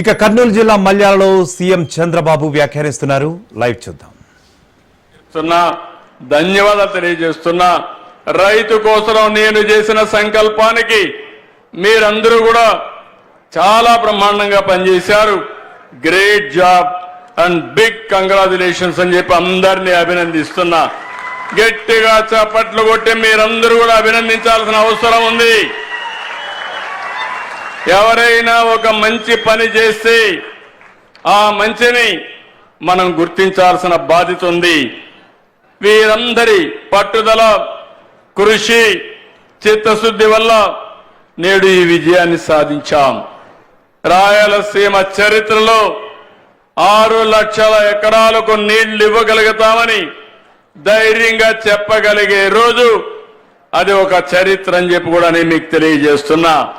ఇక కర్నూలు జిల్లా మల్యాలలో సీఎం చంద్రబాబు వ్యాఖ్యానిస్తున్నారు. లైవ్ చూద్దాం. ధన్యవాదాలు తెలియజేస్తున్నా రైతు కోసం నేను చేసిన సంకల్పానికి మీరందరూ కూడా చాలా బ్రహ్మాండంగా పనిచేశారు. Great job and big congratulations అని చెప్పి అందరినీ అభినందిస్తున్నా. గట్టిగా చప్పట్లు కొట్టి మీరందరూ కూడా అభినందించాల్సిన అవసరం ఉంది. ఎవరైనా ఒక మంచి పని చేస్తే ఆ మంచిని మనం గుర్తించాల్సిన బాధ్యత ఉంది. వీరందరి పట్టుదల కృషి చిత్తశుద్ధి వల్ల నేడు ఈ విజయాన్ని సాధించాం. రాయలసీమ చరిత్రలో ఆరు లక్షల ఎకరాలకు నీళ్ళు ఇవ్వగలుగుతామని ధైర్యంగా చెప్పగలిగే రోజు అది ఒక చరిత్ర అని చెప్పి కూడా నేను మీకు తెలియజేస్తున్నా.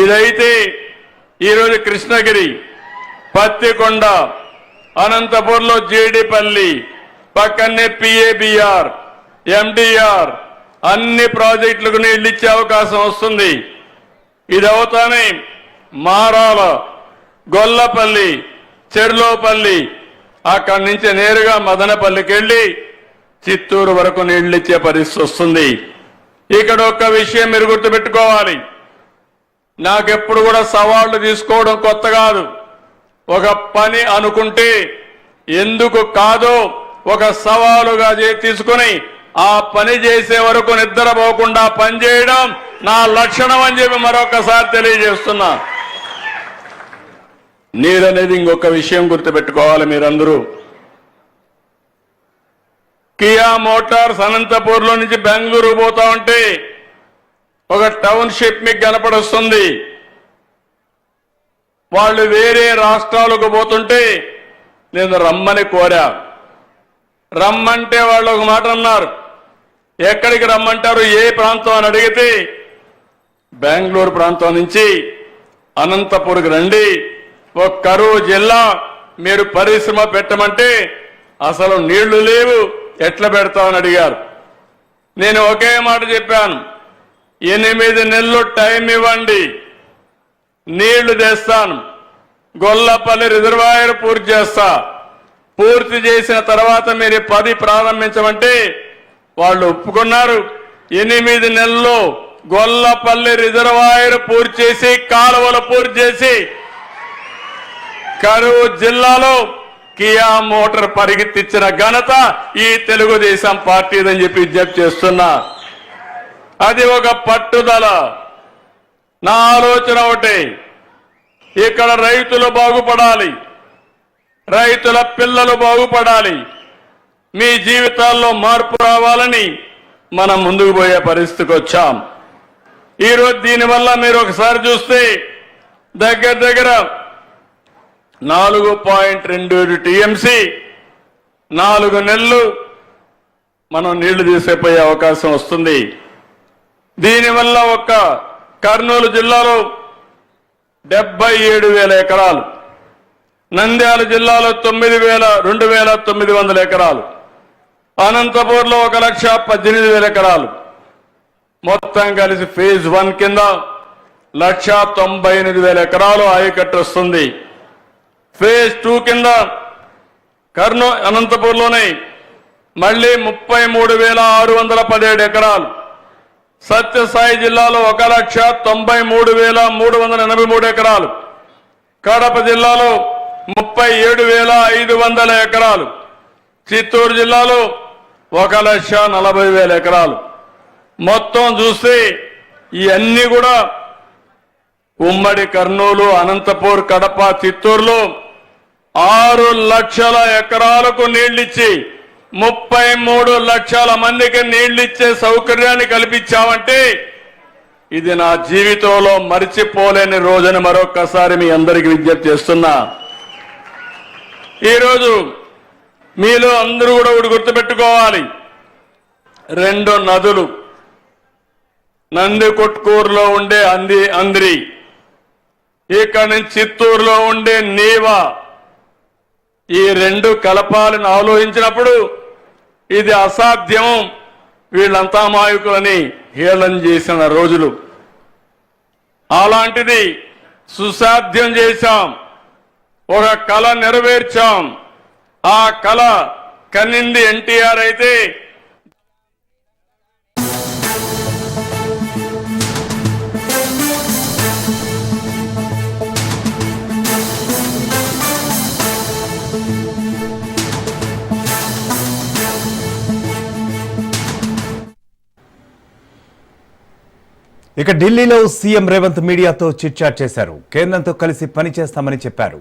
ఇదైతే ఈరోజు కృష్ణగిరి పత్తికొండ అనంతపూర్లో జీడిపల్లి పక్కనే పిఏబిఆర్ ఎండిఆర్ అన్ని ప్రాజెక్టులకు నీళ్ళు ఇచ్చే అవకాశం వస్తుంది. ఇది అవుతానే మారాల గొల్లపల్లి చెర్లోపల్లి అక్కడి నుంచి నేరుగా మదనపల్లికి వెళ్ళి చిత్తూరు వరకు నీళ్ళిచ్చే ఇచ్చే పరిస్థితి వస్తుంది. ఇక్కడ ఒక్క విషయం మీరు గుర్తుపెట్టుకోవాలి. నాకెప్పుడు కూడా సవాళ్ళు తీసుకోవడం కొత్త కాదు. ఒక పని అనుకుంటే ఎందుకు కాదో ఒక సవాలుగా తీసుకుని ఆ పని చేసే వరకు నిద్రపోకుండా పనిచేయడం నా లక్షణం అని చెప్పి మరొకసారి తెలియజేస్తున్నా. నీరనేది ఇంకొక విషయం గుర్తుపెట్టుకోవాలి మీరందరూ. కియా మోటార్స్ అనంతపూర్లో నుంచి బెంగళూరు పోతా ఉంటే ఒక టౌన్షిప్ మీకు కనపడొస్తుంది. వాళ్ళు వేరే రాష్ట్రాలకు పోతుంటే నేను రమ్మని కోరా. రమ్మంటే వాళ్ళు ఒక మాట అన్నారు. ఎక్కడికి రమ్మంటారు? ఏ ప్రాంతం అని అడిగితే బెంగళూరు ప్రాంతం నుంచి అనంతపూర్కి రండి. ఒక కరువు జిల్లా మీరు పరిశ్రమ పెట్టమంటే అసలు నీళ్ళు లేవు. ఎట్లా పెడతామని అడిగారు. నేను ఒకే మాట చెప్పాను. ఎనిమిది నెలలు టైం ఇవ్వండి. నీళ్ళు తెస్తాను. గొల్లపల్లి రిజర్వాయర్ పూర్తి చేస్తా. పూర్తి చేసిన తర్వాత మీరు పది ప్రారంభించమంటే వాళ్ళు ఒప్పుకున్నారు. ఎనిమిది నెలల్లో గొల్లపల్లి రిజర్వాయర్ పూర్తి చేసి కాలువలు పూర్తి చేసి కరువు జిల్లాలో కియా మోటార్ పరిగెత్తిచ్చిన ఘనత ఈ తెలుగుదేశం పార్టీదని చెప్పి విజ్ఞప్తి చేస్తున్నా. అది ఒక పట్టుదల. నా ఆలోచన ఒకటి. ఇక్కడ రైతులు బాగుపడాలి. రైతుల పిల్లలు బాగుపడాలి. మీ జీవితాల్లో మార్పు రావాలని మనం ముందుకు పోయే పరిస్థితికి వచ్చాం. ఈరోజు దీనివల్ల మీరు ఒకసారి చూస్తే దగ్గర దగ్గర నాలుగు పాయింట్ రెండు టీఎంసీ నాలుగు నెలలు మనం నీళ్ళు తీసేపోయే అవకాశం వస్తుంది. దీనివల్ల ఒక్క కర్నూలు జిల్లాలో డెబ్బై ఏడు వేల ఎకరాలు నంద్యాల జిల్లాలో తొమ్మిది వేల రెండు వేల తొమ్మిది వందల ఎకరాలు అనంతపూర్లో ఒక లక్ష పద్దెనిమిది వేల ఎకరాలు. మొత్తం కలిసి ఫేజ్ వన్ కింద లక్ష తొంభై ఎనిమిది వేల ఎకరాలు ఆయకట్టు వస్తుంది. ఫేజ్ టూ కింద కర్నూ అనంతపూర్లోనే మళ్ళీ ముప్పై మూడు వేల ఆరు వందల పదిహేడు ఎకరాలు సత్యసాయి జిల్లాలో ఒక లక్ష తొంభై మూడు వేల మూడు వందల ఎనభై మూడు ఎకరాలు. కడప జిల్లాలో ముప్పై ఏడు వేల ఐదు వందల ఎకరాలు. చిత్తూరు జిల్లాలో ఒక లక్ష నలభై వేల ఎకరాలు. మొత్తం చూస్తే ఇవన్నీ కూడా ఉమ్మడి కర్నూలు అనంతపూర్ కడప చిత్తూరులో ఆరు లక్షల ఎకరాలకు నీళ్ళిచ్చి ముప్పై మూడు లక్షల మందికి నీళ్ళిచ్చే సౌకర్యాన్ని కల్పించామంటే ఇది నా జీవితంలో మరిచిపోలేని రోజుని మరొక్కసారి మీ అందరికి విజ్ఞప్తి చేస్తున్నా. ఈరోజు మీలో అందరూ కూడా ఒకటి గుర్తుపెట్టుకోవాలి. రెండు నదులు. నందికొట్కూరులో ఉండే అంది అంద్రి. ఇక్కడ నుంచి చిత్తూరులో ఉండే నీవా. ఈ రెండు కలపాలని ఆలోచించినప్పుడు ఇది అసాధ్యం. వీళ్ళంతా మాయకులని హేళన చేసిన రోజులు. అలాంటిది సుసాధ్యం చేశాం. ఒక కళ నెరవేర్చాం. ఆ కళ కన్నింది ఎన్టీఆర్ అయితే ఇక ఢిల్లీలో సీఎం రేవంత్ మీడియాతో చిట్చాట్ చేశారు. కేంద్రంతో కలిసి పనిచేస్తామని చెప్పారు.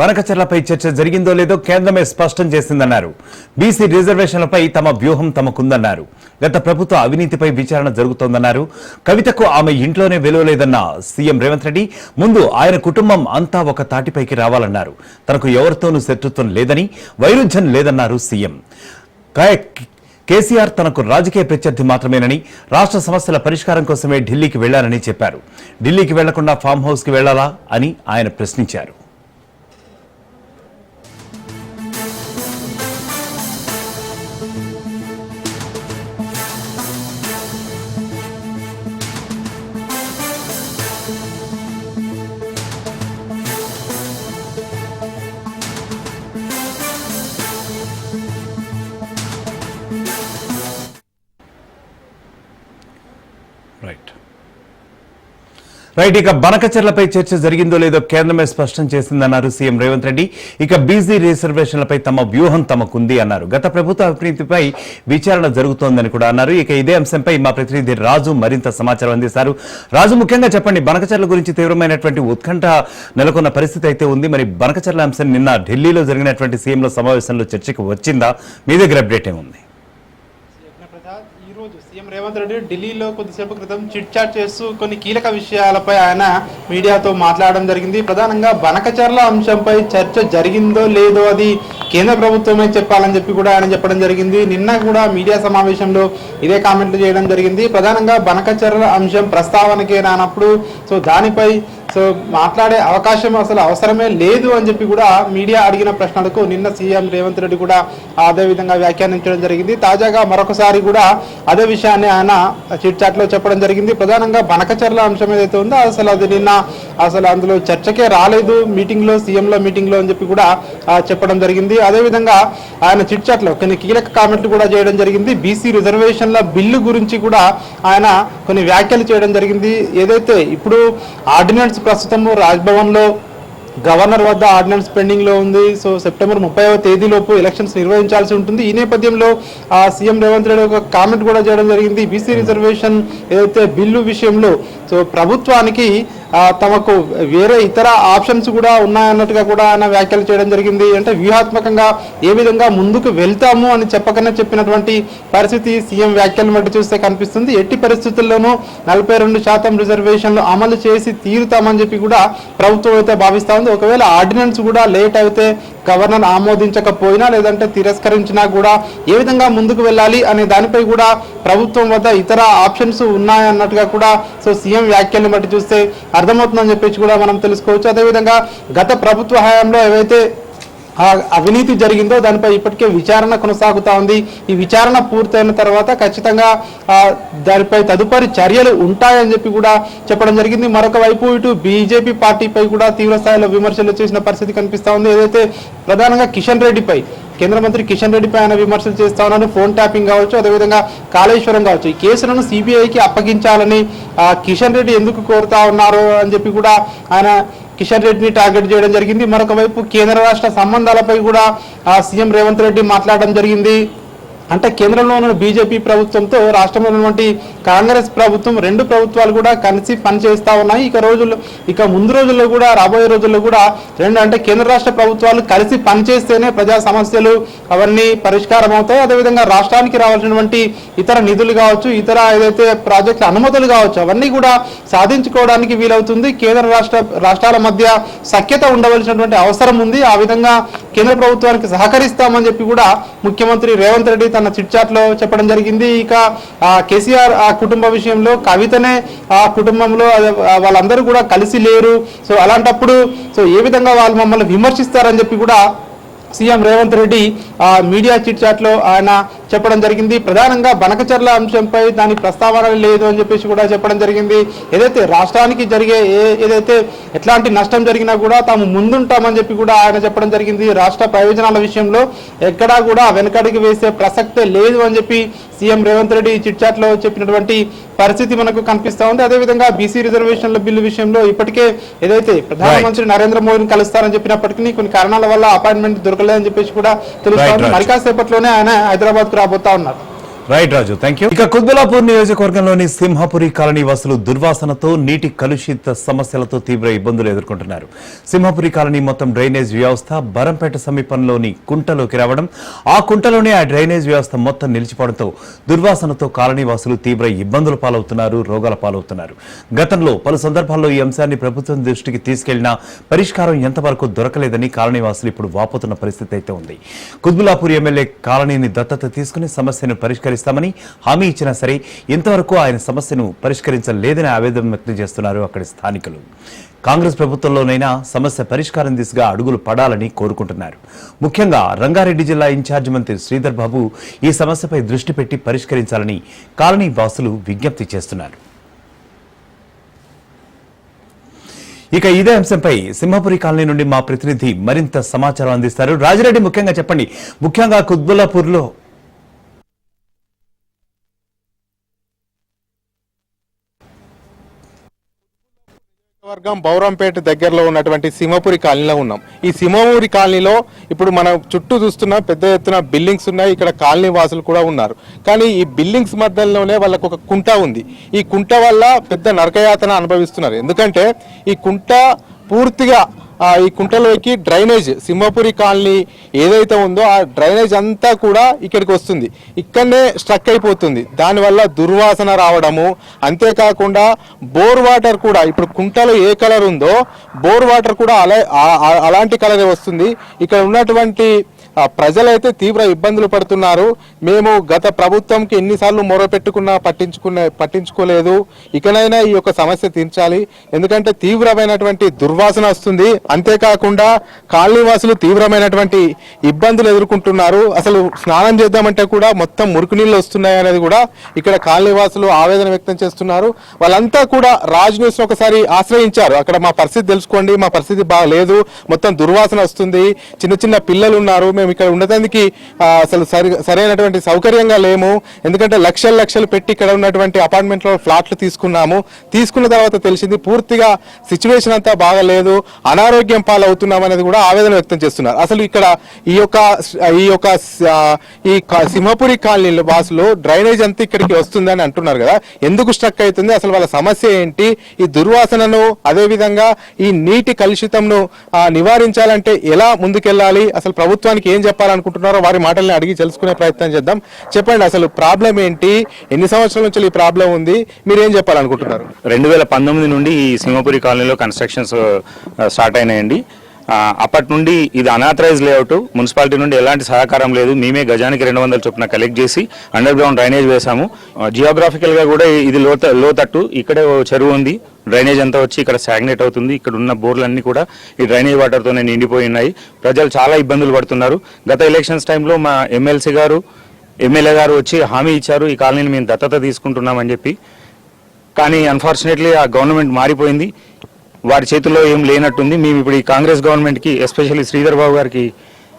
బనకచర్లపై చర్చ జరిగిందో లేదో కేంద్రమే స్పష్టం చేసిందన్నారు. బీసీ రిజర్వేషన్లపై తమ వ్యూహం తమకుందన్నారు. గత ప్రభుత్వ అవినీతిపై విచారణ జరుగుతోందన్నారు. కవితకు ఆమె ఇంట్లోనే వెలువలేదన్న సీఎం రేవంత్ రెడ్డి ముందు ఆయన కుటుంబం అంతా ఒక తాటిపైకి రావాలన్నారు. తనకు ఎవరితోనూ శత్రుత్వం లేదని వైరుధ్యం లేదన్నారు సీఎం. కేసీఆర్ తనకు రాజకీయ ప్రత్యర్థి మాత్రమేనని రాష్ట్ర సమస్యల పరిష్కారం కోసమే ఢిల్లీకి వెళ్ళానని చెప్పారు. ఢిల్లీకి వెళ్ళకుండా ఫామ్ హౌస్కి వెళ్ళాలా అని ఆయన ప్రశ్నించారు. రైట్ ఇక బనకచర్లపై చర్చ జరిగిందో లేదో కేంద్రమే స్పష్టం చేసిందన్నారు సీఎం రేవంత్ రెడ్డి. ఇక బీసీ రిజర్వేషన్లపై తమ వ్యూహం తమకుంది అన్నారు. గత ప్రభుత్వ అవినీతిపై విచారణ జరుగుతోందని కూడా అన్నారు. ఇక ఇదే అంశంపై మా ప్రతినిధి రాజు మరింత సమాచారం అందిస్తారు. రాజు ముఖ్యంగా చెప్పండి బనకచర్ల గురించి తీవ్రమైనటువంటి ఉత్కంఠ నెలకొన్న పరిస్థితి అయితే ఉంది. మరి బనకచర్ల అంశం నిన్న ఢిల్లీలో జరిగినటువంటి సీఎంల సమావేశంలో చర్చకు వచ్చిందా? మీ దగ్గర అప్డేట్ ఏముంది ప్రసాద్ ఈ రోజు సీఎం రేవంత్ రెడ్డి ఢిల్లీలో కొద్దిసేపు క్రితం చిట్ చాట్ చేస్తూ కొన్ని కీలక విషయాలపై ఆయన మీడియాతో మాట్లాడడం జరిగింది. ప్రధానంగా బనకచర్ల అంశంపై చర్చ జరిగిందో లేదో అది కేంద్ర ప్రభుత్వమే చెప్పాలని చెప్పి కూడా ఆయన చెప్పడం జరిగింది. నిన్న కూడా మీడియా సమావేశంలో ఇదే కామెంట్లు చేయడం జరిగింది. ప్రధానంగా బనకచర్ల అంశం ప్రస్తావనకే రానప్పుడు సో దానిపై సో మాట్లాడే అవకాశం అసలు అవసరమే లేదు అని చెప్పి కూడా మీడియా అడిగిన ప్రశ్నలకు నిన్న సీఎం రేవంత్ రెడ్డి కూడా అదే విధంగా వ్యాఖ్యానించడం జరిగింది. తాజాగా మరొకసారి కూడా అదే విషయాన్ని ఆయన చిట్ చెప్పడం జరిగింది. ప్రధానంగా బనకచర్ల అంశం ఏదైతే ఉందో అసలు అది నిన్న అసలు అందులో చర్చకే రాలేదు. మీటింగ్లో సీఎంలో మీటింగ్లో అని చెప్పి కూడా చెప్పడం జరిగింది. అదేవిధంగా ఆయన చిట్ కొన్ని కీలక కామెంట్లు కూడా చేయడం జరిగింది. బీసీ రిజర్వేషన్ల బిల్లు గురించి కూడా ఆయన కొన్ని వ్యాఖ్యలు చేయడం జరిగింది. ఏదైతే ఇప్పుడు ఆర్డినెన్స్ ప్రస్తుతము రాజ్భవన్లో గవర్నర్ వద్ద ఆర్డినెన్స్ పెండింగ్లో ఉంది. సో సెప్టెంబర్ ముప్పైవ తేదీలోపు ఎలక్షన్స్ నిర్వహించాల్సి ఉంటుంది. ఈ నేపథ్యంలో ఆ సీఎం రేవంత్ రెడ్డి ఒక కామెంట్ కూడా చేయడం జరిగింది. బీసీ రిజర్వేషన్ ఏదైతే బిల్లు విషయంలో సో ప్రభుత్వానికి తమకు వేరే ఇతర ఆప్షన్స్ కూడా ఉన్నాయన్నట్టుగా కూడా ఆయన వ్యాఖ్యలు చేయడం జరిగింది. అంటే వ్యూహాత్మకంగా ఏ విధంగా ముందుకు వెళ్తాము అని చెప్పకనే చెప్పినటువంటి పరిస్థితి సీఎం వ్యాఖ్యలు బట్టి చూస్తే కనిపిస్తుంది. ఎట్టి పరిస్థితుల్లోనూ నలభై రెండు శాతం రిజర్వేషన్లు అమలు చేసి తీరుతామని చెప్పి కూడా ప్రభుత్వం అయితే భావిస్తూ ఉంది. ఒకవేళ ఆర్డినెన్స్ కూడా లేట్ అయితే గవర్నర్ ఆమోదించకపోయినా లేదంటే తిరస్కరించినా కూడా ఏ విధంగా ముందుకు వెళ్ళాలి అనే దానిపై కూడా ప్రభుత్వం వద్ద ఇతర ఆప్షన్స్ ఉన్నాయన్నట్టుగా కూడా సో సీఎం వ్యాఖ్యలను బట్టి చూస్తే అర్థమవుతుందని చెప్పేసి కూడా మనం తెలుసుకోవచ్చు. అదేవిధంగా గత ప్రభుత్వ హయాంలో ఏవైతే ఆ అవినీతి జరిగిందో దానిపై ఇప్పటికే విచారణ కొనసాగుతా ఉంది. ఈ విచారణ పూర్తయిన తర్వాత ఖచ్చితంగా దానిపై తదుపరి చర్యలు ఉంటాయని చెప్పి కూడా చెప్పడం జరిగింది. మరొక వైపు ఇటు బీజేపీ పార్టీపై కూడా తీవ్ర స్థాయిలో విమర్శలు చేసిన పరిస్థితి కనిపిస్తూ ఉంది. ఏదైతే ప్రధానంగా కిషన్ రెడ్డిపై కేంద్ర మంత్రి కిషన్ రెడ్డిపై ఆయన విమర్శలు చేస్తా ఉన్నారు. ఫోన్ ట్యాపింగ్ కావచ్చు అదేవిధంగా కాళేశ్వరం కావచ్చు. ఈ కేసులను సిబిఐకి అప్పగించాలని కిషన్ రెడ్డి ఎందుకు కోరుతా ఉన్నారు అని చెప్పి కూడా ఆయన కిషన్ రెడ్డిని టార్గెట్ చేయడం జరిగింది. మరొక వైపు కేంద్ర రాష్ట్ర సంబంధాలపై కూడా ఆ సీఎం రేవంత్ రెడ్డి మాట్లాడడం జరిగింది. అంటే కేంద్రంలో ఉన్న బీజేపీ ప్రభుత్వంతో రాష్ట్రంలో ఉన్నటువంటి కాంగ్రెస్ ప్రభుత్వం రెండు ప్రభుత్వాలు కూడా కలిసి పనిచేస్తా ఉన్నాయి. ఇక రోజుల్లో ఇక ముందు రోజుల్లో కూడా రాబోయే రోజుల్లో కూడా రెండు అంటే కేంద్ర రాష్ట్ర ప్రభుత్వాలు కలిసి పనిచేస్తేనే ప్రజా సమస్యలు అవన్నీ పరిష్కారం అవుతాయి అదేవిధంగా రాష్ట్రానికి రావాల్సినటువంటి ఇతర నిధులు కావచ్చు ఇతర ఏదైతే ప్రాజెక్టుల అనుమతులు కావచ్చు అవన్నీ కూడా సాధించుకోవడానికి వీలవుతుంది. కేంద్ర రాష్ట్ర రాష్ట్రాల మధ్య సఖ్యత ఉండవలసినటువంటి అవసరం ఉంది. ఆ విధంగా కేంద్ర ప్రభుత్వానికి సహకరిస్తామని చెప్పి కూడా ముఖ్యమంత్రి రేవంత్ రెడ్డి తన చిట్చాట్లో చెప్పడం జరిగింది. ఇక కేసీఆర్ ఆ కుటుంబ విషయంలో కవితనే ఆ కుటుంబంలో వాళ్ళందరూ కూడా కలిసి లేరు. సో అలాంటప్పుడు సో ఏ విధంగా వాళ్ళు మమ్మల్ని విమర్శిస్తారని చెప్పి కూడా CM Revanth Reddy media chit ఆయన చెప్పడం జరిగింది. ప్రధానంగా బనకచర్ల అంశంపై దాని ప్రస్తావన లేదు అని చెప్పేసి కూడా చెప్పడం జరిగింది. ఏదైతే రాష్ట్రానికి జరిగే ఏ ఏదైతే ఎట్లాంటి నష్టం జరిగినా కూడా తాము ముందుంటామని చెప్పి కూడా ఆయన చెప్పడం జరిగింది. రాష్ట్ర ప్రయోజనాల విషయంలో ఎక్కడా కూడా వెనకడికి వేసే ప్రసక్తే లేదు అని చెప్పి సీఎం రేవంత్ రెడ్డి చిట్ చాట్లో చెప్పినటువంటి పరిస్థితి మనకు కనిపిస్తా ఉంది. అదేవిధంగా బీసీ రిజర్వేషన్ల బిల్లు విషయంలో ఇప్పటికే ఏదైతే ప్రధానమంత్రి నరేంద్ర మోదీని కలుస్తారని చెప్పినప్పటికీ కొన్ని కారణాల వల్ల అపాయింట్మెంట్ దొరకలేదని చెప్పేసి కూడా తెలుస్తా Right, ఉంది. Right. మరి కాసేపట్లోనే ఆయన హైదరాబాద్ కు రాబోతా ఉన్నారు. రైట్ రాజు థ్యాంక్ యూ ఇక కుద్బలాపూర్ నియోజకవర్గంలోని సింహపురి కాలనీ వాసులు దుర్వాసనతో నీటి కలుషిత సమస్యలతో తీవ్ర ఇబ్బందులు ఎదుర్కొంటున్నారు. సింహపురి కాలనీ మొత్తం డ్రైనేజ్ వ్యవస్థ బరంపేట సమీపంలోని కుంటలోకి రావడం ఆ కుంటలోనే ఆ డ్రైనేజ్ వ్యవస్థ మొత్తం నిలిచిపోవడంతో దుర్వాసనతో కాలనీ వాసులు తీవ్ర ఇబ్బందుల పాలవుతున్నారు రోగాల పాలవుతున్నారు. గతంలో పలు సందర్భాల్లో ఈ అంశాన్ని ప్రభుత్వం దృష్టికి తీసుకెళ్ళినా పరిష్కారం ఎంతవరకు దొరకలేదని కాలనీ వాసులు ఇప్పుడు వాపోతున్న పరిస్థితి అయితే ఉంది. కుత్బులాపూర్ ఎమ్మెల్యే కాలనీని దత్తత తీసుకుని సమస్యను పరిష్కరిస్తామని హామీ ఇచ్చినా సరే ఇంతవరకు ఆయన సమస్యను పరిష్కరించలేదని ఆవేదన వ్యక్తం చేస్తున్నారు అక్కడి స్థానికులు. కాంగ్రెస్ ప్రభుత్వంలోనైనా సమస్య పరిష్కారం దిశగా అడుగులు పడాలని కోరుకుంటున్నారు. ముఖ్యంగా రంగారెడ్డి జిల్లా ఇన్ఛార్జి మంత్రి శ్రీధర్ బాబు ఈ సమస్యపై దృష్టి పెట్టి పరిష్కరించాలని కాలనీ వాసులు విజ్ఞప్తి చేస్తున్నారు. ఇక ఇదే అంశంపై సింహపురి కాలనీ నుండి మా ప్రతినిధి మరింత సమాచారం అందిస్తారు. రాజిరెడ్డి ముఖ్యంగా చెప్పండి. ముఖ్యంగా కుద్బుల్లాపూర్లో వర్గం బౌరంపేట దగ్గరలో ఉన్నటువంటి సింహపురి కాలనీలో ఉన్నాం. ఈ సింహపురి కాలనీలో ఇప్పుడు మనం చుట్టూ చూస్తున్న పెద్ద ఎత్తున బిల్డింగ్స్ ఉన్నాయి. ఇక్కడ కాలనీ వాసులు కూడా ఉన్నారు. కానీ ఈ బిల్డింగ్స్ మధ్యలోనే వాళ్ళకు ఒక కుంట ఉంది. ఈ కుంట వల్ల పెద్ద నరకయాతన అనుభవిస్తున్నారు. ఎందుకంటే ఈ కుంట పూర్తిగా ఈ కుంటలోకి డ్రైనేజ్ సింహపురి కాలనీ ఏదైతే ఉందో ఆ డ్రైనేజ్ అంతా కూడా ఇక్కడికి వస్తుంది. ఇక్కడనే స్ట్రక్ అయిపోతుంది. దానివల్ల దుర్వాసన రావడము అంతేకాకుండా బోర్ వాటర్ కూడా ఇప్పుడు కుంటలో ఏ కలర్ ఉందో బోర్ వాటర్ కూడా అలా అలాంటి కలరే వస్తుంది. ఇక్కడ ఉన్నటువంటి ప్రజలైతే తీవ్ర ఇబ్బందులు పడుతున్నారు. మేము గత ప్రభుత్వంకి ఎన్నిసార్లు మొరపెట్టుకున్నా పట్టించుకున్న పట్టించుకోలేదు. ఇకనైనా ఈ యొక్క సమస్య తీర్చాలి. ఎందుకంటే తీవ్రమైనటువంటి దుర్వాసన వస్తుంది. అంతేకాకుండా కాలనీవాసులు తీవ్రమైనటువంటి ఇబ్బందులు ఎదుర్కొంటున్నారు. అసలు స్నానం చేద్దామంటే కూడా మొత్తం మురికి నీళ్ళు వస్తున్నాయి అనేది కూడా ఇక్కడ కాలనీవాసులు ఆవేదన వ్యక్తం చేస్తున్నారు. వాళ్ళంతా కూడా రాజ్ న్యూస్ ఒకసారి ఆశ్రయించారు. అక్కడ మా పరిస్థితి తెలుసుకోండి. మా పరిస్థితి బాగలేదు. మొత్తం దుర్వాసన వస్తుంది. చిన్న చిన్న పిల్లలు ఉన్నారు. మేము ఇక్కడ ఉండటానికి అసలు సరైనటువంటి సౌకర్యంగా లేము. ఎందుకంటే లక్షలు లక్షలు పెట్టి ఇక్కడ ఉన్నటువంటి అపార్ట్మెంట్లో ఫ్లాట్లు తీసుకున్నాము. తీసుకున్న తర్వాత తెలిసింది పూర్తిగా సిచ్యువేషన్ అంతా బాగలేదు. అనారోగ్యం పాలవుతున్నాం అనేది కూడా ఆవేదన వ్యక్తం చేస్తున్నారు. అసలు ఇక్కడ ఈ యొక్క ఈ యొక్క ఈ సింహపురి కాలనీ వాసులు డ్రైనేజ్ అంతా ఇక్కడికి వస్తుందని అంటున్నారు కదా. ఎందుకు స్ట్రక్ అవుతుంది? అసలు వాళ్ళ సమస్య ఏంటి? ఈ దుర్వాసనను అదేవిధంగా ఈ నీటి కలుషితంను నివారించాలంటే ఎలా ముందుకెళ్ళాలి? అసలు ప్రభుత్వానికి ఏం చెప్పాలనుకుంటున్నారో వారి మాటల్ని అడిగి తెలుసుకునే ప్రయత్నం చేద్దాం. చెప్పండి అసలు ప్రాబ్లం ఏంటి? ఎన్ని సంవత్సరాల నుంచి ఈ ప్రాబ్లం ఉంది? మీరు ఏం చెప్పాలనుకుంటున్నారు? రెండు వేల పంతొమ్మిది నుండి ఈ సింహపురి కాలనీలో కన్స్ట్రక్షన్స్ స్టార్ట్ అయినాయండి. అప్పటి నుండి ఇది అనాథరైజ్ లేఅవుట్ మున్సిపాలిటీ నుండి ఎలాంటి సహకారం లేదు. మేమే గజానికి రెండు వందల చొప్పున కలెక్ట్ చేసి అండర్ గ్రౌండ్ డ్రైనేజ్ వేసాము జియోగ్రాఫికల్గా కూడా ఇది లోత లోతట్టు. ఇక్కడే చెరువు ఉంది. డ్రైనేజ్ అంతా వచ్చి ఇక్కడ స్టాగ్నేట్ అవుతుంది. ఇక్కడ ఉన్న బోర్లన్నీ కూడా ఈ డ్రైనేజ్ వాటర్తోనే నిండిపోయి ఉన్నాయి. ప్రజలు చాలా ఇబ్బందులు పడుతున్నారు. గత ఎలక్షన్స్ టైంలో మా ఎమ్మెల్సీ గారు ఎమ్మెల్యే గారు వచ్చి హామీ ఇచ్చారు. ఈ కాలనీని మేము దత్తత తీసుకుంటున్నామని చెప్పి. కానీ అన్ఫార్చునేట్లీ ఆ గవర్నమెంట్ మారిపోయింది. వారి చేతుల్లో ఏం లేనట్టుంది. మేము ఇప్పుడు ఈ కాంగ్రెస్ గవర్నమెంట్కి ఎస్పెషల్లీ శ్రీధర్ బాబు గారికి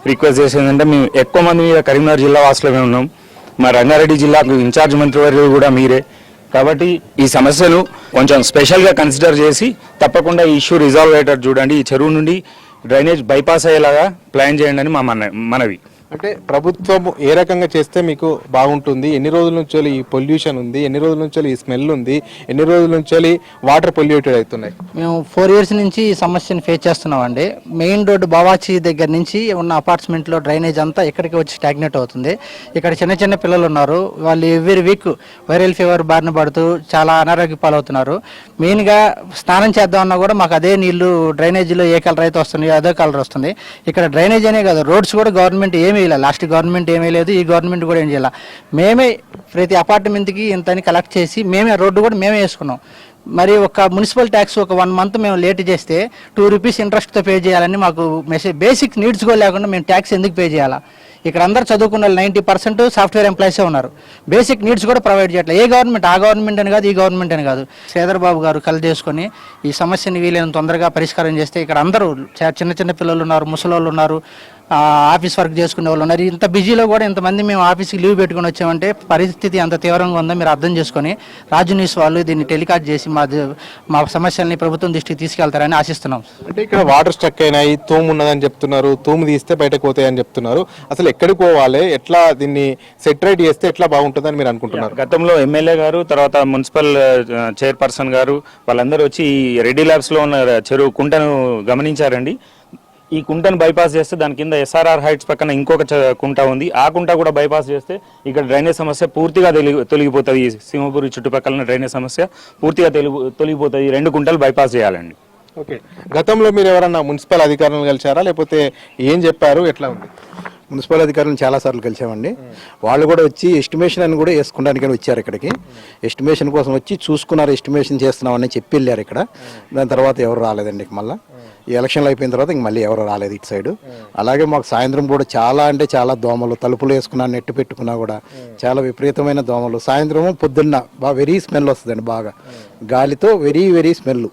రిక్వెస్ట్ చేసేదంటే మేము ఎక్కువ మంది మీద కరీంనగర్ జిల్లా వాసులమే ఉన్నాం. మా రంగారెడ్డి జిల్లాకు ఇన్ఛార్జ్ మంత్రివర్యులు కూడా మీరే. కాబట్టి ఈ సమస్యను కొంచెం స్పెషల్గా కన్సిడర్ చేసి తప్పకుండా ఈ ఇష్యూ రిజాల్వ్ అయ్యేటట్టు చూడండి. ఈ చెరువు నుండి డ్రైనేజ్ బైపాస్ అయ్యేలాగా ప్లాన్ చేయండి అని మా మన మనవి. అంటే ప్రభుత్వం ఏ రకంగా చేస్తే మీకు బాగుంటుంది? ఎన్ని రోజుల నుంచి ఈ పొల్యూషన్ ఉంది? ఎన్ని రోజుల నుంచి ఈ స్మెల్ ఉంది? ఎన్ని రోజుల నుంచి వాటర్ పొల్యూటెడ్ అవుతున్నాయి? మేము ఫోర్ ఇయర్స్ నుంచి ఈ సమస్యను ఫేస్ చేస్తున్నామండి. మెయిన్ రోడ్డు బావాచి దగ్గర నుంచి ఉన్న అపార్ట్మెంట్లో డ్రైనేజ్ అంతా ఇక్కడికి వచ్చి స్టాగ్నేట్ అవుతుంది. ఇక్కడ చిన్న చిన్న పిల్లలు ఉన్నారు. వాళ్ళు ఎవ్రీ వీక్ వైరల్ ఫీవర్ బారిన పడుతూ చాలా అనారోగ్య పాలవుతున్నారు. మెయిన్గా స్నానం చేద్దామన్నా కూడా మాకు అదే నీళ్ళు డ్రైనేజీలో ఏ కలర్ అయితే వస్తుంది అదే కలర్ వస్తుంది. ఇక్కడ డ్రైనేజ్ అనే కాదు రోడ్స్ కూడా గవర్నమెంట్ ఏమి వేయలేదు లాస్ట్ గవర్నమెంట్ ఏమీ లేదు ఈ గవర్నమెంట్ కూడా ఏం చేయాలి? మేమే ప్రతి అపార్ట్మెంట్కి ఇంతని కలెక్ట్ చేసి మేమే రోడ్డు కూడా మేమే వేసుకున్నాం. మరి ఒక మున్సిపల్ ట్యాక్స్ ఒక వన్ మంత్ మేము లేట్ చేస్తే టూ రూపీస్ ఇంట్రెస్ట్తో పే చేయాలని మాకు మెసేజ్ బేసిక్ నీడ్స్ కూడా లేకుండా మేము ట్యాక్స్ ఎందుకు పే చేయాలా? ఇక్కడ అందరు చదువుకున్న వాళ్ళు నైంటీ పర్సెంట్ సాఫ్ట్వేర్ ఎంప్లాయీసే ఉన్నారు. బేసిక్ నీడ్స్ కూడా ప్రొవైడ్ చేయట్లేదు. ఏ గవర్నమెంట్? ఆ గవర్నమెంట్ అని కాదు ఈ గవర్నమెంట్ అని కాదు. శ్రీధర్బాబు గారు కలు చేసుకొని ఈ సమస్యని వీలైనంత తొందరగా పరిష్కారం చేస్తే ఇక్కడ అందరూ చిన్న చిన్న పిల్లలు ఉన్నారు ముసలోళ్ళు ఉన్నారు. ఆఫీస్ వర్క్ చేసుకునే వాళ్ళు ఉన్నారు. ఇంత బిజీలో కూడా ఇంతమంది మేము ఆఫీస్కి లీవ్ పెట్టుకుని వచ్చామంటే పరిస్థితి ఎంత తీవ్రంగా ఉందో మీరు అర్థం చేసుకొని రాజు న్యూస్ వాళ్ళు దీన్ని టెలికాస్ట్ చేసి మా మా సమస్యల్ని ప్రభుత్వం దృష్టికి తీసుకెళ్తారని ఆశిస్తున్నాం. అంటే ఇక్కడ వాటర్ స్ట్రక్ అయినాయి తూము ఉన్నదని చెప్తున్నారు తూము తీస్తే బయటకు పోతాయని చెప్తున్నారు. అసలు ఎక్కడికి పోవాలి? ఎట్లా దీన్ని సెటరేట్ చేస్తే ఎట్లా బాగుంటుందని మీరు అనుకుంటున్నారు? గతంలో ఎమ్మెల్యే గారు తర్వాత మున్సిపల్ చైర్పర్సన్ గారు వాళ్ళందరూ వచ్చి ఈ రెడ్డి ల్యాబ్స్లో ఉన్న చెరువు కుంటను గమనించారండి. ఈ కుంటను బైపాస్ చేస్తే దాని కింద ఎస్ఆర్ఆర్ హైట్స్ పక్కన ఇంకొక చ- కుంట ఉంది. ఆ కుంట కూడా బైపాస్ చేస్తే ఇక్కడ డ్రైనేజ్ సమస్య పూర్తిగా తొలగిపోతుంది. ఈ సింహపురి చుట్టుపక్కల డ్రైనేజ్ సమస్య పూర్తిగా తొలగిపోతుంది. రెండు కుంటలు బైపాస్ చేయాలండి. ఓకే. గతంలో మీరు ఎవరన్నా మున్సిపల్ అధికారులను కలిసారా లేకపోతే ఏం చెప్పారు? ఎట్లా ఉంది? మున్సిపల్ అధికారులను చాలాసార్లు కలిసామండి. వాళ్ళు కూడా వచ్చి ఎస్టిమేషన్ అని కూడా వేసుకోవడానికి వచ్చారు ఇక్కడికి. ఎస్టిమేషన్ కోసం వచ్చి చూసుకున్నారు ఎస్టిమేషన్ చేస్తున్నామని చెప్పి వెళ్ళారు ఇక్కడ. దాని తర్వాత ఎవరు రాలేదండి మళ్ళీ. ఈ ఎలక్షన్లు అయిపోయిన తర్వాత ఇంక మళ్ళీ ఎవరు రాలేదు ఇటు సైడు. అలాగే మాకు సాయంత్రం కూడా చాలా అంటే చాలా దోమలు తలుపులు వేసుకున్నా నెట్టు పెట్టుకున్నా కూడా చాలా విపరీతమైన దోమలు. సాయంత్రం పొద్దున్న బాగా వెరీ స్మెల్ వస్తుందండి బాగా. గాలితో వెరీ వెరీ స్మెల్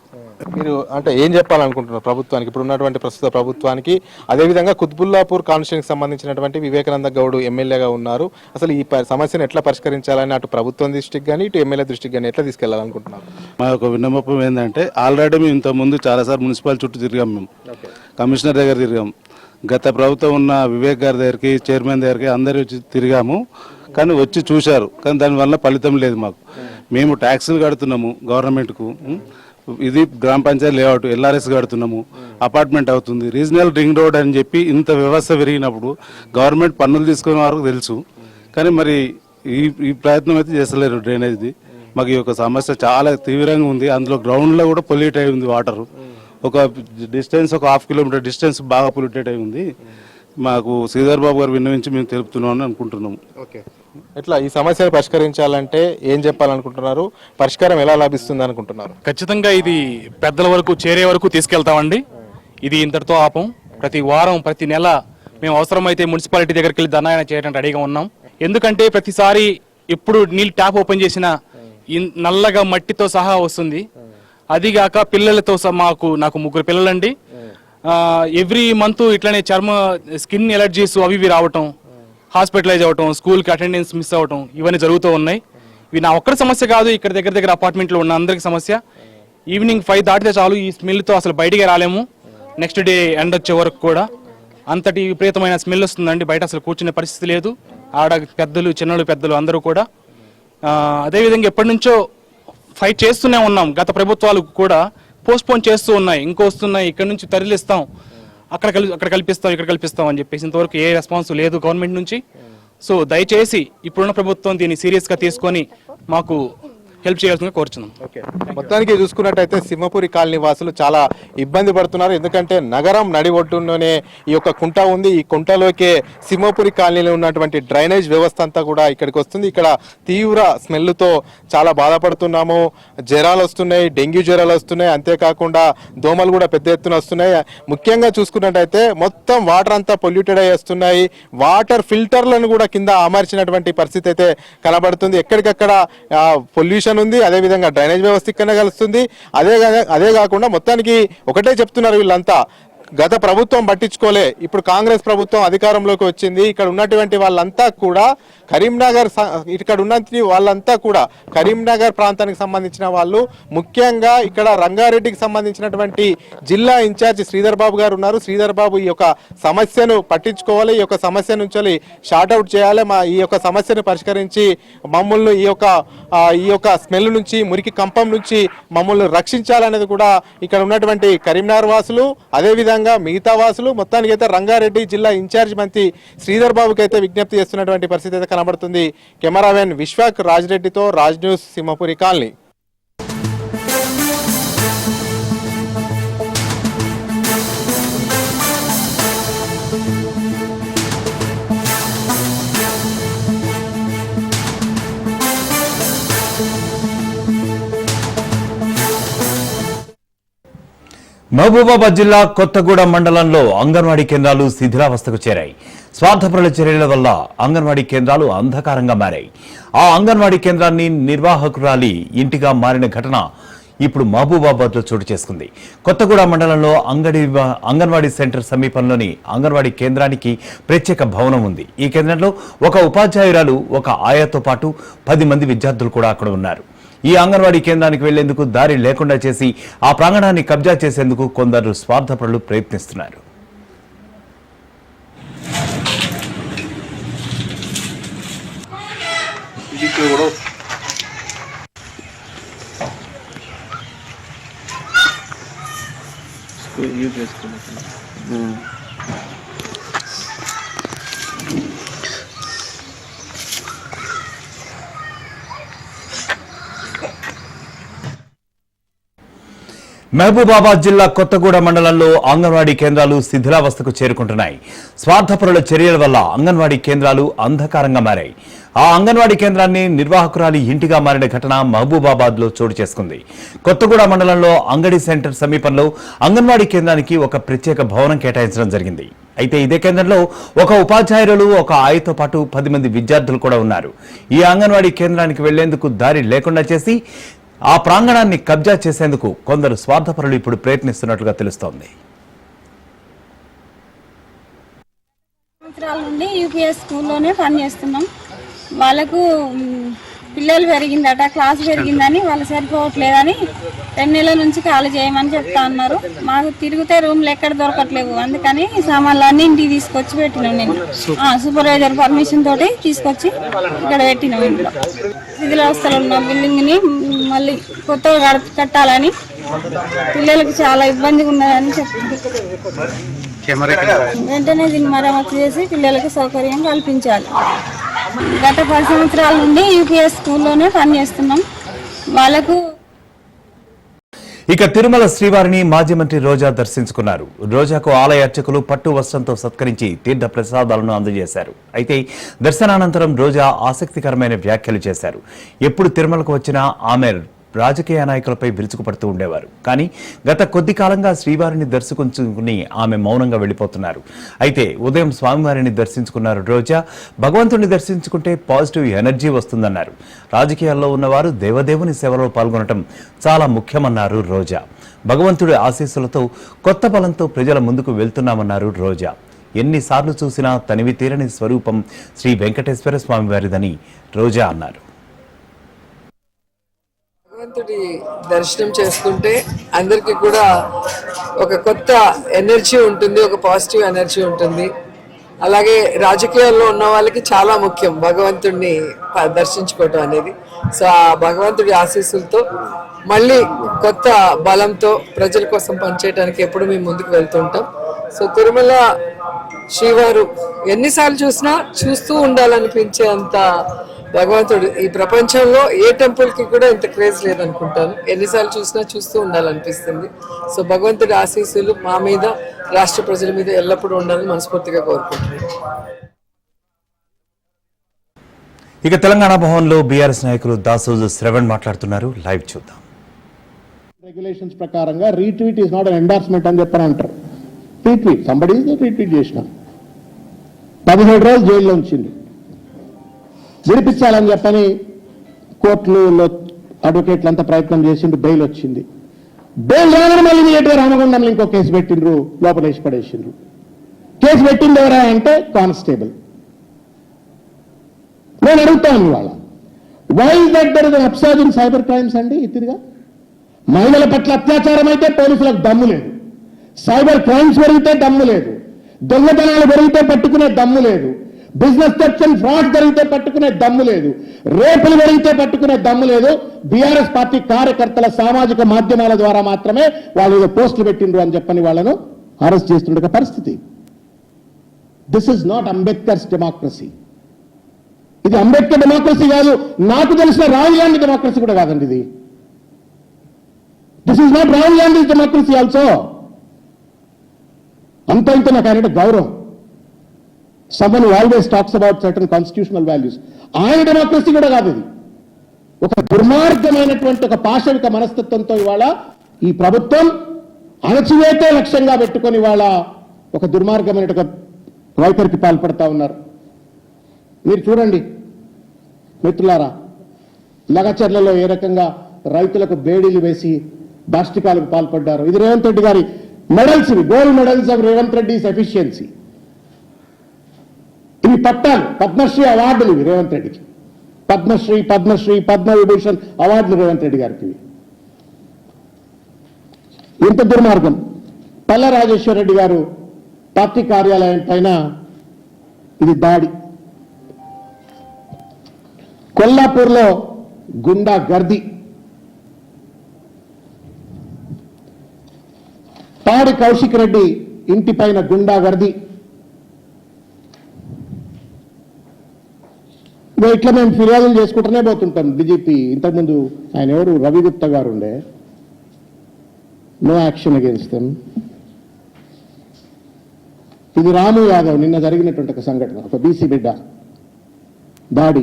మీరు అంటే ఏం చెప్పాలనుకుంటున్నారు ప్రభుత్వానికి? ఇప్పుడు ఉన్నటువంటి ప్రస్తుత ప్రభుత్వానికి అదేవిధంగా కుత్బుల్లాపూర్ కాన్స్టిట్యూన్సీకి సంబంధించినటువంటి వివేకానంద గౌడ్ ఎమ్మెల్యేగా ఉన్నారు. అసలు ఈ సమస్యను ఎట్లా పరిష్కరించాలని అటు ప్రభుత్వం దృష్టికి కానీ ఇటు ఎమ్మెల్యే దృష్టికి కానీ ఎట్లా తీసుకెళ్ళాలనుకుంటున్నారు? మా యొక్క విన్నపం ఏంటంటే ఆల్రెడీ మేము ఇంతకుముందు చాలాసార్లు మున్సిపల్ చుట్టూ తిరిగాం మేము. కమిషనర్ దగ్గర తిరిగాం. గత ప్రభుత్వం ఉన్న వివేక్ గారి దగ్గరికి చైర్మన్ దగ్గరికి అందరు వచ్చి తిరిగాము. కానీ వచ్చి చూశారు. కానీ దానివల్ల ఫలితం లేదు మాకు. మేము. ట్యాక్సులు కడుతున్నాము గవర్నమెంట్కు? ఇది గ్రామ పంచాయతీ లేఅవుట్ ఎల్ఆర్ఎస్ కడుతున్నాము అపార్ట్మెంట్ అవుతుంది. రీజనల్ రింగ్ రోడ్ అని చెప్పి ఇంత వ్యవస్థ పెరిగినప్పుడు గవర్నమెంట్ పన్నులు తీసుకునే వరకు తెలుసు. కానీ మరి ఈ ఈ ప్రయత్నం అయితే చేస్తలేరు డ్రైనేజ్ది మాకు ఈ యొక్క సమస్య చాలా తీవ్రంగా ఉంది. అందులో గ్రౌండ్లో కూడా పొల్యూట్ అయి ఉంది వాటర్ ఒక డిస్టెన్స్ ఒక హాఫ్ కిలోమీటర్ డిస్టెన్స్ బాగా పొల్యూటెడ్ అయి ఉంది. మాకు శ్రీధర్ బాబు గారు విన్నవించి మేము తెలుపుతున్నామని అనుకుంటున్నాము. ఓకే. ఎట్లా ఈ సమస్యను పరిష్కరించాలంటే ఏం చెప్పాలనుకుంటున్నారు? పరిష్కారం ఎలా లభిస్తుంది అనుకుంటున్నారు? ఖచ్చితంగా ఇది పెద్దల వరకు చేరే వరకు తీసుకెళ్తామండి. ఇది ఇంతటితో ఆపం. ప్రతి వారం ప్రతి నెల మేము అవసరమైతే మున్సిపాలిటీ దగ్గరికి వెళ్ళి ధనాయన చేయడానికి రెడీగా ఉన్నాం. ఎందుకంటే ప్రతిసారి ఎప్పుడు నీళ్ళు ట్యాప్ ఓపెన్ చేసినా నల్లగా మట్టితో సహా వస్తుంది. అదిగాక పిల్లలతో సహా మాకు నాకు ముగ్గురు పిల్లలండి. ఎవ్రీ మంత్ ఇట్లనే చర్మ స్కిన్ ఎలర్జీస్ అవి ఇవి రావటం హాస్పిటలైజ్ అవ్వటం స్కూల్కి అటెండెన్స్ మిస్ అవ్వటం ఇవన్నీ జరుగుతూ ఉన్నాయి. ఇవి నా ఒక్కరి సమస్య కాదు ఇక్కడ దగ్గర దగ్గర అపార్ట్మెంట్లో ఉన్న అందరికి సమస్య. ఈవినింగ్ ఫైవ్ దాటితే చాలు ఈ స్మెల్తో అసలు బయటికి రాలేము. నెక్స్ట్ డే ఎండ్ వచ్చే వరకు కూడా. అంతటి విపరీతమైన స్మెల్ వస్తుందండి బయట అసలు కూర్చునే పరిస్థితి లేదు. ఆడ పెద్దలు చిన్నలు పెద్దలు అందరూ కూడా. అదేవిధంగా ఎప్పటి నుంచో ఫైట్ చేస్తూనే ఉన్నాం. గత ప్రభుత్వాలు కూడా పోస్ట్పోన్ చేస్తూ ఉన్నాయి. ఇంకో వస్తున్నాయి ఇక్కడ నుంచి తరలిస్తాం. అక్కడ కలి అక్కడ కల్పిస్తాం ఇక్కడ కల్పిస్తాం అని చెప్పేసి ఇంతవరకు ఏ రెస్పాన్స్ లేదు గవర్నమెంట్ నుంచి. సో దయచేసి ఇప్పుడున్న ప్రభుత్వం దీన్ని సీరియస్గా తీసుకొని మాకు హెల్ప్ చేయాల్సిందిగా కోరుచున్నాం. మొత్తానికి చూసుకున్నట్టయితే సింహపురి కాలనీ వాసులు చాలా ఇబ్బంది పడుతున్నారు. ఎందుకంటే నగరం నడి ఒడ్డులోనే ఈ యొక్క కుంట ఉంది. ఈ కుంటలోకే సింహపురి కాలనీలో ఉన్నటువంటి డ్రైనేజ్ వ్యవస్థ అంతా కూడా ఇక్కడికి వస్తుంది. ఇక్కడ తీవ్ర స్మెల్తో చాలా బాధపడుతున్నాము. జ్వరాలు వస్తున్నాయి డెంగ్యూ జ్వరాలు వస్తున్నాయి. అంతేకాకుండా దోమలు కూడా పెద్ద ఎత్తున వస్తున్నాయి. ముఖ్యంగా చూసుకున్నట్టయితే మొత్తం వాటర్ అంతా పొల్యూటెడ్ అయ్యి వస్తున్నాయి. వాటర్ ఫిల్టర్లను కూడా కింద అమర్చినటువంటి పరిస్థితి అయితే కనబడుతుంది. ఎక్కడికక్కడ పొల్యూషన్ ఉంది అదేవిధంగా డ్రైనేజ్ వ్యవస్థ కన్నా కలుస్తుంది. అదే అదే కాకుండా మొత్తానికి ఒకటే చెప్తున్నారు వీళ్ళంతా. గత ప్రభుత్వం పట్టించుకోలే. ఇప్పుడు కాంగ్రెస్ ప్రభుత్వం అధికారంలోకి వచ్చింది. ఇక్కడ ఉన్నటువంటి వాళ్ళంతా కూడా కరీంనగర్ స- ఇక్కడ ఉన్నంత వాళ్ళంతా కూడా కరీంనగర్ ప్రాంతానికి సంబంధించిన వాళ్ళు. ముఖ్యంగా ఇక్కడ రంగారెడ్డికి సంబంధించినటువంటి జిల్లా ఇన్ఛార్జ్ శ్రీధర్ బాబు గారు ఉన్నారు. శ్రీధర్ బాబు ఈ యొక్క సమస్యను పట్టించుకోవాలి ఈ యొక్క సమస్య నుంచి షార్ట్ అవుట్ చేయాలి. మా ఈ యొక్క సమస్యను పరిష్కరించి మమ్మల్ని ఈ యొక్క ఈ యొక్క స్మెల్ నుంచి మురికి కంపం నుంచి మమ్మల్ని రక్షించాలనేది కూడా ఇక్కడ ఉన్నటువంటి కరీంనగర్ వాసులు అదేవిధంగా మిగతా వాసులు మొత్తానికి అయితే రంగారెడ్డి జిల్లా ఇన్ఛార్జ్ మంత్రి శ్రీధర్ బాబుకి అయితే విజ్ఞప్తి చేస్తున్నటువంటి పరిస్థితి అయితే కనబడుతుంది. కెమెరామెన్ విశ్వాక్ రాజ్రెడ్డితో రాజ్ న్యూస్ సింహపురి కాలనీ. మహబూబాబాద్ జిల్లా కొత్తగూడెం మండలంలో అంగన్వాడీ కేంద్రాలు శిథిలావస్థకు చేరాయి. స్వార్థపరుల చర్యల వల్ల అంగన్వాడీ కేంద్రాలు అంధకారంగా మారాయి. ఆ అంగన్వాడీ కేంద్రాన్ని నిర్వాహకురాలి ఇంటిగా మారిన ఘటన ఇప్పుడు మహబూబాబాద్లో చోటు చేసుకుంది. కొత్తగూడ మండలంలో అంగడి అంగన్వాడీ సెంటర్ సమీపంలోని అంగన్వాడీ కేంద్రానికి ప్రత్యేక భవనం ఉంది. ఈ కేంద్రంలో ఒక ఉపాధ్యాయురాలు ఒక ఆయాతో పాటు పది మంది విద్యార్థులు కూడా అక్కడ ఉన్నారు. ఈ అంగన్వాడీ కేంద్రానికి వెళ్ళేందుకు దారి లేకుండా చేసి ఆ ప్రాంగణాన్ని కబ్జా చేసేందుకు కొందరు స్వార్థపరులు ప్రయత్నిస్తున్నారు. வீட்டில் கூட யூபிஎஸ் ம் మహబూబాబాద్ జిల్లా కొత్తగూడ మండలంలో అంగన్వాడీ కేంద్రాలు శిథిలావస్థకు చేరుకుంటున్నాయి. స్వార్థపరుల చర్యల వల్ల అంగన్వాడీ కేంద్రాలు అంధకారంగా మారాయి. ఆ అంగన్వాడీ కేంద్రాన్ని నిర్వాహకురాలి ఇంటిగా మారిన ఘటన మహబూబాబాద్లో చోటు చేసుకుంది. కొత్తగూడ మండలంలో అంగడి సెంటర్ సమీపంలో అంగన్వాడీ కేంద్రానికి ఒక ప్రత్యేక భవనం కేటాయించడం జరిగింది. అయితే ఇదే కేంద్రంలో ఒక ఉపాధ్యాయులు ఒక ఆయతో పాటు పది మంది విద్యార్థులు కూడా ఉన్నారు. ఈ అంగన్వాడీ కేంద్రానికి వెళ్ళేందుకు దారి లేకుండా చేసి ఆ ప్రాంగణాన్ని కబ్జా చేసేందుకు కొందరు స్వార్థపరులు ఇప్పుడు ప్రయత్నిస్తున్నట్లుగా తెలుస్తోంది. సంవత్సరాల నుండి యూపీఎస్ స్కూల్లోనే పనిచేస్తున్నాం వాళ్ళకు పిల్లలు పెరిగిందట క్లాస్ పెరిగిందని వాళ్ళు సరిపోవట్లేదని రెండు నెలల నుంచి ఖాళీ చేయమని చెప్తా ఉన్నారు మాకు తిరిగితే రూమ్లు ఎక్కడ దొరకట్లేవు. అందుకని సామాన్లు అన్ని ఇంటికి తీసుకొచ్చి పెట్టినాం నేను ఆ, సూపర్వైజర్ పర్మిషన్ తోటి తీసుకొచ్చి ఇక్కడ పెట్టినాం ఇంట్లో. శిథిలావస్థలో ఉన్న బిల్డింగ్ని మళ్ళీ కొత్తగా కడ- కట్టాలని. పిల్లలకు చాలా ఇబ్బందిగా ఉన్నదని చెప్తున్నారు వెంటనే దీన్ని మరమ్మతు చేసి పిల్లలకు సౌకర్యం కల్పించాలి. గత పది సంవత్సరాల నుండి యూపీఎస్ స్కూల్లోనే పనిచేస్తున్నాం. వాళ్ళకు ఇక తిరుమల శ్రీవారిని మాజీ మంత్రి రోజా దర్శించుకున్నారు. రోజాకు ఆలయ అర్చకులు పట్టు వస్త్రంతో సత్కరించి తీర్థ ప్రసాదాలను అందజేశారు. అయితే దర్శనానంతరం రోజా ఆసక్తికరమైన వ్యాఖ్యలు చేశారు. ఎప్పుడు తిరుమలకు వచ్చినా ఆమె రాజకీయ నాయకులపై విరుచుకుపడుతూ ఉండేవారు. కానీ గత కొద్ది కాలంగా శ్రీవారిని దర్శించుకుని ఆమె మౌనంగా వెళ్ళిపోతున్నారు. అయితే ఉదయం స్వామివారిని దర్శించుకున్నారు రోజా. భగవంతుని దర్శించుకుంటే పాజిటివ్ ఎనర్జీ వస్తుందన్నారు. రాజకీయాల్లో ఉన్నవారు దేవదేవుని సేవలో పాల్గొనడం చాలా ముఖ్యమన్నారు రోజా. భగవంతుడి ఆశీస్సులతో కొత్త బలంతో ప్రజల ముందుకు వెళ్తున్నామన్నారు రోజా. ఎన్నిసార్లు చూసినా తనివి తీరని స్వరూపం శ్రీ వెంకటేశ్వర స్వామివారిదని రోజా అన్నారు. భగవంతుడి దర్శనం చేసుకుంటే అందరికీ కూడా ఒక కొత్త ఎనర్జీ ఉంటుంది ఒక పాజిటివ్ ఎనర్జీ ఉంటుంది. అలాగే రాజకీయాల్లో ఉన్న వాళ్ళకి చాలా ముఖ్యం భగవంతుడిని దర్శించుకోవటం అనేది. సో ఆ భగవంతుడి ఆశీస్సులతో మళ్ళీ కొత్త బలంతో ప్రజల కోసం పనిచేయడానికి ఎప్పుడు మేము ముందుకు వెళ్తుంటాం సో తిరుమల శ్రీవారు ఎన్నిసార్లు చూసినా చూస్తూ ఉండాలనిపించే అంత భగవంతుడు ఈ ప్రపంచంలో ఏ టెంపుల్కి కూడా ఇంత క్రేజ్ లేదనుకుంటాను. ఎన్నిసార్లు చూసినా చూస్తూ ఉండాలనిపిస్తుంది. సో భగవంతుడి ఆశీస్సులు మా మీద రాష్ట్ర ప్రజల మీద ఎల్లప్పుడూ ఉండాలని మనస్ఫూర్తిగా కోరుకుంటున్నాను. ఇక తెలంగాణ భవన్లో బీఆర్ఎస్ నాయకులు దాసోజు శ్రవణ్ మాట్లాడుతున్నారు. లైవ్ చూద్దాం. రెగ్యులేషన్స్ ప్రకారంగా retweet is not an endorsement అని చెప్పని అంటారు. రీట్వీట్ సంబడి రీట్వీట్ చేసిన. పదిహేడు రోజులు జైల్లో ఉంచింది. విడిపించాలని చెప్పని కోర్టులో అడ్వకేట్లు అంతా ప్రయత్నం చేసిండు బెయిల్ వచ్చింది. బెయిల్ రాగానే మళ్ళీ ఇమీడియట్గా రామగుండంలో ఇంకో కేసు పెట్టిండ్రు లోపల వేసి పడేసిండ్రు కేసు పెట్టింది ఎవరా అంటే కానిస్టేబుల్. నేను అడుగుతాను ఇవాళ why that there is upsurge in cyber crimes అండి ఇతిరిగా మహిళల పట్ల అత్యాచారం అయితే పోలీసులకు దమ్ము లేదు. సైబర్ క్రైమ్స్ పెరిగితే దమ్ము లేదు. దొంగతనాలు పెరిగితే పట్టుకునే దమ్ము లేదు. బిజినెస్ థెఫ్ట్స్ అండ్ ఫ్రాడ్ జరిగితే పట్టుకునే దమ్ము లేదు. రేపులు జరిగితే పట్టుకునే దమ్ము లేదు. బీఆర్ఎస్ పార్టీ కార్యకర్తల సామాజిక మాధ్యమాల ద్వారా మాత్రమే వాళ్ళు ఏదో పోస్టులు పెట్టిండ్రు అని చెప్పని వాళ్ళను అరెస్ట్ చేస్తుండే పరిస్థితి. This is not Ambedkar's democracy ఇది అంబేద్కర్ డెమోక్రసీ కాదు. నాకు తెలిసిన రాహుల్ గాంధీ డెమోక్రసీ కూడా కాదండి ఇది. This is not Rahul Gandhi democracy also అంత ఇంత నాకు ఆయన గౌరవం. Someone always talks about certain constitutional values ఆయన డెమోక్రసీ కూడా కాదు ఇది. ఒక దుర్మార్గమైనటువంటి ఒక పాశవిక మనస్తత్వంతో ఇవాళ ఈ ప్రభుత్వం అణచివేతే లక్ష్యంగా పెట్టుకొని ఇవాళ ఒక దుర్మార్గమైన వైఖరికి పాల్పడతా ఉన్నారు. మీరు చూడండి మిత్రులారా లగచర్లలో ఏ రకంగా రైతులకు బేడీలు వేసి దాష్టికాలకు పాల్పడ్డారు. ఇది రేవంత్ రెడ్డి గారి మెడల్స్ ఇవి. Gold medals of Revanth Reddy efficiency. ఇవి పట్టాలు పద్మశ్రీ అవార్డులు ఇవి రేవంత్ రెడ్డికి. పద్మశ్రీ పద్మశ్రీ పద్మవిభూషణ్ అవార్డులు రేవంత్ రెడ్డి గారికి ఇవి. ఇంత దుర్మార్గం. పల్ల రాజేశ్వర రెడ్డి గారు పార్టీ కార్యాలయం పైన ఇది దాడి. కొల్లాపూర్లో గుండా గర్ది. పాడి కౌశిక్ రెడ్డి ఇంటి పైన గుండా గర్ది. ఇట్లా మేము ఫిర్యాదులు చేసుకుంటూనే పోతుంటాం డీజీపీ. ఇంతకుముందు ఆయన ఎవరు? రవి గుప్తా గారు ఉండే. నో యాక్షన్ అగేన్స్ట్ దెమ్ ఇది రాము యాదవ్ నిన్న జరిగినటువంటి ఒక సంఘటన ఒక బీసీ బిడ్డ దాడి.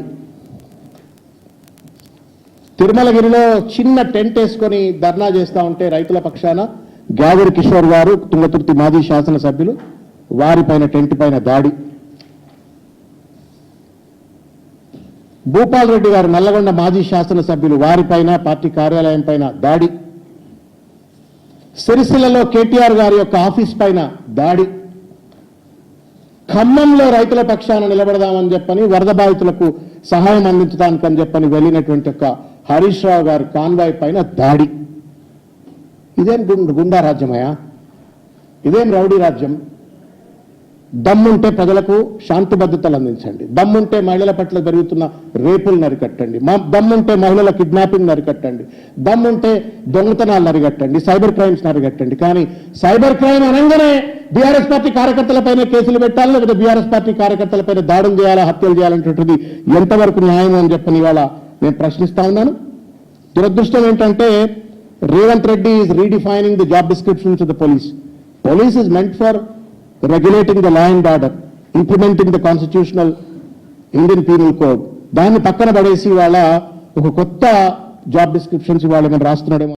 తిరుమలగిరిలో చిన్న టెంట్ వేసుకొని ధర్నా చేస్తా ఉంటే రైతుల పక్షాన గావిరి కిషోర్ గారు తుంగతుర్తి మాజీ శాసనసభ్యులు వారిపైన టెంట్ పైన దాడి. భూపాల్ రెడ్డి గారు నల్లగొండ మాజీ శాసనసభ్యులు వారిపైన పార్టీ కార్యాలయం పైన దాడి. సిరిసిల్లలో కేటీఆర్ గారి యొక్క ఆఫీస్ పైన దాడి. ఖమ్మంలో రైతుల పక్షాన నిలబడదామని చెప్పని వరద బాధితులకు సహాయం అందించడానికని చెప్పని వెళ్ళినటువంటి యొక్క హరీష్ రావు గారి కాన్వాయ్ పైన దాడి. ఇదేం గుండా గుండా రాజ్యమయ్యా ఇదేం రౌడీ రాజ్యం? దమ్ముంటే ప్రజలకు శాంతి భద్రతలు అందించండి. దమ్ముంటే మహిళల పట్ల జరుగుతున్న రేపులు నరికట్టండి మా- దమ్ముంటే మహిళల కిడ్నాపింగ్ నరికట్టండి దమ్ముంటే దొంగతనాలు నరిగట్టండి సైబర్ క్రైమ్స్ నరిగట్టండి కానీ సైబర్ క్రైమ్ అనగానే బీఆర్ఎస్ పార్టీ కార్యకర్తలపైన కేసులు పెట్టాలి లేకపోతే బీఆర్ఎస్ పార్టీ కార్యకర్తలపైన దాడులు చేయాలా హత్యలు చేయాలనేటువంటిది ఎంతవరకు న్యాయం అని చెప్పని ఇవాళ నేను ప్రశ్నిస్తా ఉన్నాను. దురదృష్టం ఏంటంటే Revanth Reddy is redefining the job description to the police police is meant for regulating the law and order implementing the constitutional Indian penal code దాన్ని పక్కన పడేసి వాళ్ళ ఒక కొత్త జాబ్ డిస్క్రిప్షన్స్ ఇవాళ మేము రాస్తున్నాడేమో.